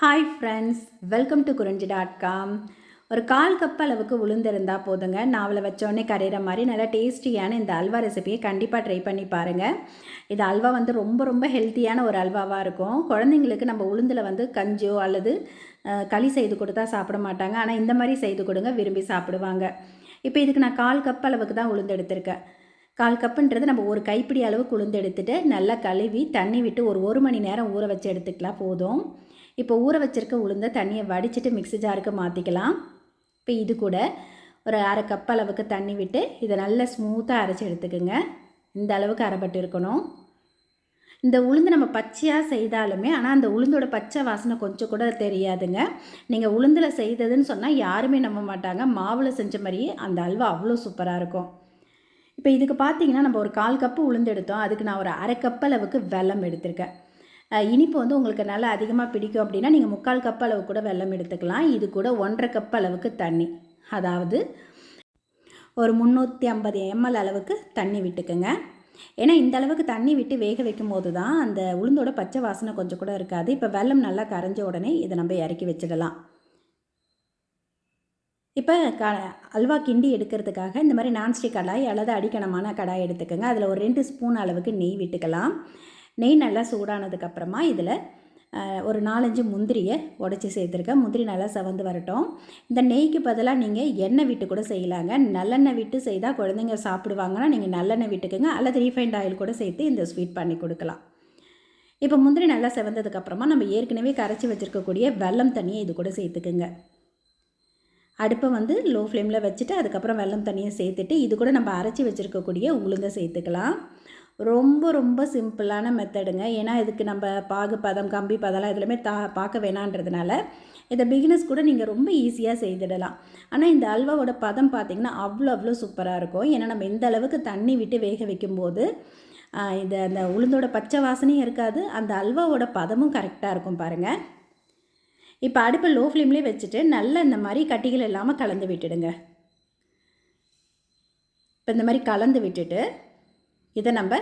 Hi friends welcome to Kurinji dot com ஒரு கால் cup அளவுக்கு உளுந்திருந்தால் போதுங்க. நாவலை வச்சோடனே கரையிற மாதிரி நல்லா டேஸ்டியான இந்த அல்வா ரெசிபியை கண்டிப்பாக ட்ரை பண்ணி பாருங்கள் இது அல்வா வந்து ரொம்ப ரொம்ப ஹெல்த்தியான ஒரு அல்வாவாக இருக்கும். குழந்தைங்களுக்கு நம்ம உளுந்தில் வந்து கஞ்சோ அல்லது களி செய்து கொடுத்தா சாப்பிட மாட்டாங்க. ஆனால் இந்த மாதிரி செய்து கொடுங்க. விரும்பி சாப்பிடுவாங்க. இப்போ இதுக்கு நான் கால் கப் அளவுக்கு தான் உளுந்து எடுத்திருக்கேன். கால் கப்புன்றது நம்ம ஒரு கைப்பிடி அளவு உளுந்து எடுத்துகிட்டு நல்லா கழுவி தண்ணி விட்டு ஒரு ஒரு மணி நேரம் ஊற வச்சு எடுத்துக்கலாம் போதும். இப்போ ஊற வச்சிருக்க உளுந்தை தண்ணியை வடிச்சிட்டு மிக்ஸி ஜாருக்கு மாற்றிக்கலாம் இப்போ இது கூட ஒரு அரை கப் அளவுக்கு தண்ணி விட்டு இதை நல்லா ஸ்மூத்தாக அரைச்சி எடுத்துக்கோங்க. இந்த அளவுக்கு அரைப்பட்டு இருக்கணும். இந்த உளுந்து நம்ம பச்சையாக செய்தாலுமே ஆனால் அந்த உளுந்தோட பச்சை வாசனை கொஞ்சம் கூட தெரியாதுங்க. நீங்கள் உளுந்தில் செய்ததுன்னு சொன்னால் யாருமே நம்ப மாட்டாங்க. மாவில் செஞ்ச மாதிரியே அந்த அல்வா அவ்வளோ சூப்பராக இருக்கும். இப்போ இதுக்கு பார்த்தீங்கன்னா நம்ம ஒரு கால் கப்பு உளுந்து எடுத்தோம். அதுக்கு நான் ஒரு அரை கப் அளவுக்கு வெல்லம் எடுத்திருக்கேன். இனிப்பு வந்து உங்களுக்கு நல்லா அதிகமாக பிடிக்கும் அப்படின்னா நீங்கள் முக்கால் கப் அளவு கூட வெல்லம் எடுத்துக்கலாம். இது கூட ஒன்றரை கப் அளவுக்கு தண்ணி. அதாவது ஒரு முந்நூற்றி ஐம்பது எம்எல் அளவுக்கு தண்ணி விட்டுக்குங்க. ஏன்னா இந்த அளவுக்கு தண்ணி விட்டு வேக வைக்கும் போது தான் அந்த உளுந்தோட பச்சை வாசனை கொஞ்சம் கூட இருக்காது. இப்போ வெல்லம் நல்லா கரைஞ்ச உடனே இதை நம்ம இறக்கி வச்சிடலாம். இப்போ க அல்வா கிண்டி எடுக்கிறதுக்காக இந்த மாதிரி நான்ஸ்டிக் கடாய் அல்லது அடிக்கணமான கடாய் எடுத்துக்கோங்க. அதில் ஒரு ரெண்டு ஸ்பூன் அளவுக்கு நெய் விட்டுக்கலாம். நெய் நல்லா சூடானதுக்கப்புறமா இதில் ஒரு நாலஞ்சு முந்திரியை உடச்சி சேர்த்துருக்கேன். முந்திரி நல்லா செவந்து வரட்டும். இந்த நெய்க்கு பதிலாக நீங்கள் எண்ணெய் விட்டு கூட செய்யலாங்க. நல்லெண்ணெய் விட்டு செய்தால் குழந்தைங்க சாப்பிடுவாங்கன்னா நீங்கள் நல்லெண்ணெய் விட்டுக்குங்க. அல்லது ரீஃபைண்ட் ஆயில் கூட சேர்த்து இந்த ஸ்வீட் பண்ணி கொடுக்கலாம். இப்போ முந்திரி நல்லா செவந்ததுக்கப்புறமா நம்ம ஏற்கனவே கரைச்சி வச்சுருக்கக்கூடிய வெல்லம் தண்ணியை இது கூட சேர்த்துக்குங்க. அடுப்பை வந்து லோ ஃப்ளேமில் வச்சுட்டு அதுக்கப்புறம் வெல்லம் தண்ணியை சேர்த்துட்டு இது கூட நம்ம அரைச்சி வச்சுருக்கக்கூடிய உளுந்தை சேர்த்துக்கலாம். ரொம்ப ரொம்ப சிம்பிளான மெத்தடுங்க. ஏன்னா இதுக்கு நம்ம பாகு பதம் கம்பி பதம்லாம் இதுலையுமே தா பார்க்க வேணான்றதுனால இதை பிகினஸ் கூட நீங்கள் ரொம்ப ஈஸியாக செய்திடலாம். ஆனால் இந்த அல்வாவோட பதம் பார்த்திங்கன்னா அவ்வளோ அவ்வளோ சூப்பராக இருக்கும். ஏன்னா நம்ம இந்த அளவுக்கு தண்ணி விட்டு வேக வைக்கும்போது இந்த அந்த உளுந்தோட பச்சை வாசனையும் இருக்காது. அந்த அல்வாவோட பதமும் கரெக்டாக இருக்கும் பாருங்கள் இப்போ அடுப்பை லோ ஃப்ளேம்லேயே வச்சுட்டு நல்லா இந்த மாதிரி கட்டிகள் இல்லாமல் கலந்து விட்டுடுங்க. இப்போ இந்த மாதிரி கலந்து விட்டுட்டு இதை நம்ம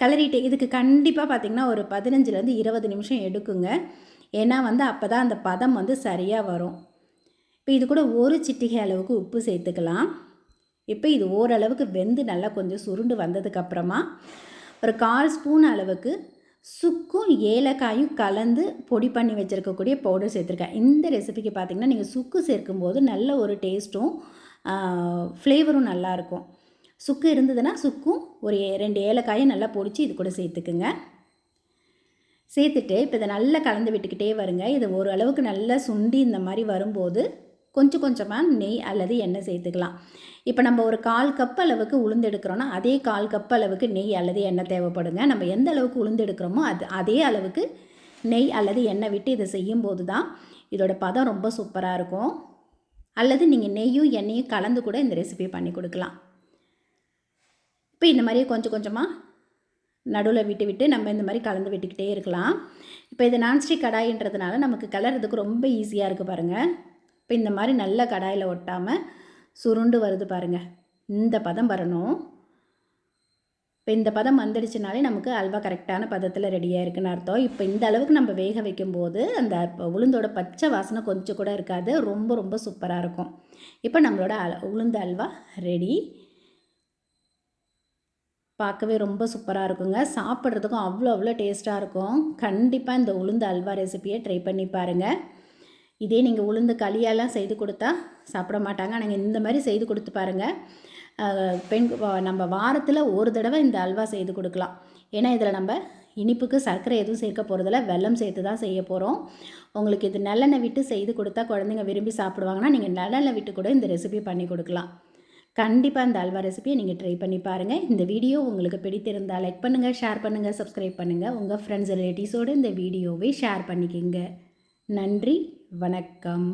கலரிட்டு இதுக்கு கண்டிப்பாக பார்த்திங்கன்னா ஒரு பதினஞ்சுலேருந்து இருபது நிமிஷம் எடுக்குங்க. ஏன்னா வந்து அப்போ தான் அந்த பதம் வந்து சரியாக வரும். இப்போ இது கூட ஒரு சிட்டிகை அளவுக்கு உப்பு சேர்த்துக்கலாம். இப்போ இது ஓரளவுக்கு வெந்து நல்லா கொஞ்சம் சுருண்டு வந்ததுக்கப்புறமா ஒரு கால் ஸ்பூன் அளவுக்கு சுக்கும் ஏலக்காயும் கலந்து பொடி பண்ணி வச்சுருக்கக்கூடிய பவுடர் சேர்த்துருக்கேன். இந்த ரெசிபிக்கு பார்த்திங்கன்னா நீங்கள் சுக்கு சேர்க்கும்போது நல்ல ஒரு டேஸ்ட்டும் ஃப்ளேவரும் நல்லாயிருக்கும் சுக்கு இருந்ததுன்னா சுக்கும் ஒரு ரெண்டு ஏலக்காயை நல்லா பொடிச்சு இது கூட சேர்த்துக்குங்க. சேர்த்துட்டு இப்போ இதை நல்லா கலந்து விட்டுக்கிட்டே வருங்க. இதை ஓரளவுக்கு நல்லா சுண்டி இந்த மாதிரி வரும்போது கொஞ்சம் கொஞ்சமாக நெய் அல்லது எண்ணெய் சேர்த்துக்கலாம். இப்போ நம்ம ஒரு கால் கப் அளவுக்கு உளுந்து எடுக்கிறோன்னா அதே கால் கப் அளவுக்கு நெய் அல்லது எண்ணெய் தேவைப்படுங்க. நம்ம எந்த அளவுக்கு உளுந்து எடுக்கிறோமோ அது அதே அளவுக்கு நெய் அல்லது எண்ணெய் விட்டு இதை செய்யும்போது தான் இதோட பதம் ரொம்ப சூப்பராக இருக்கும். அல்லது நீங்கள் நெய்யும் எண்ணெயும் கலந்து கூட இந்த ரெசிபி பண்ணி கொடுக்கலாம். இப்போ இந்த மாதிரியே கொஞ்சம் கொஞ்சமாக நடுவில் விட்டு விட்டு நம்ம இந்த மாதிரி கலந்து விட்டுக்கிட்டே இருக்கலாம். இப்போ இது நான்ஸ்டிக் கடாயின்றதுனால நமக்கு கலர்றதுக்கு ரொம்ப ஈஸியாக இருக்குது பாருங்கள் இப்போ இந்த மாதிரி நல்ல கடாயில் ஒட்டாமல் சுருண்டு வருது பாருங்கள் இந்த பதம் வரணும். இப்போ இந்த பதம் வந்துடுச்சுனாலே நமக்கு அல்வா கரெக்டான பதத்தில் ரெடியாக இருக்குன்னு அர்த்தம். இப்போ இந்த அளவுக்கு நம்ம வேக வைக்கும்போது அந்த உளுந்தோட பச்சை வாசனை கொஞ்சம் கூட இருக்காது. ரொம்ப ரொம்ப சூப்பராக இருக்கும். இப்போ நம்மளோட அல உளுந்து அல்வா ரெடி பார்க்கவே ரொம்ப சூப்பராக இருக்குங்க. சாப்பிட்றதுக்கும் அவ்வளோ அவ்வளோ டேஸ்ட்டாக இருக்கும். கண்டிப்பாக இந்த உளுந்து அல்வா ரெசிபியை ட்ரை பண்ணி பாருங்கள் இதே நீங்கள் உளுந்து களியெல்லாம் செய்து கொடுத்தா சாப்பிட மாட்டாங்க. நாங்கள் இந்த மாதிரி செய்து கொடுத்து பாருங்கள் பெண் நம்ம வாரத்தில் ஒரு தடவை இந்த அல்வா செய்து கொடுக்கலாம். ஏன்னா இதில் நம்ம இனிப்புக்கு சர்க்கரை எதுவும் சேர்க்க போகிறதில்ல வெல்லம் சேர்த்து தான் செய்ய போகிறோம் உங்களுக்கு இது நல்லெண்ணெய் விட்டு செய்து கொடுத்தா குழந்தைங்க விரும்பி சாப்பிடுவாங்கன்னா நீங்கள் நல்லெண்ணெய் விட்டு கூட இந்த ரெசிபி பண்ணி கொடுக்கலாம். கண்டிப்பாக இந்த அல்வா ரெசிபியை நீங்கள் ட்ரை பண்ணி பாருங்கள் இந்த வீடியோ உங்களுக்கு பிடித்திருந்தால் லைக் பண்ணுங்கள் ஷேர் பண்ணுங்கள் சப்ஸ்கிரைப் பண்ணுங்கள் உங்கள் ஃப்ரெண்ட்ஸ் ரிலேட்டிவ்ஸோடு இந்த வீடியோவை ஷேர் பண்ணிக்கோங்க. நன்றி வணக்கம்.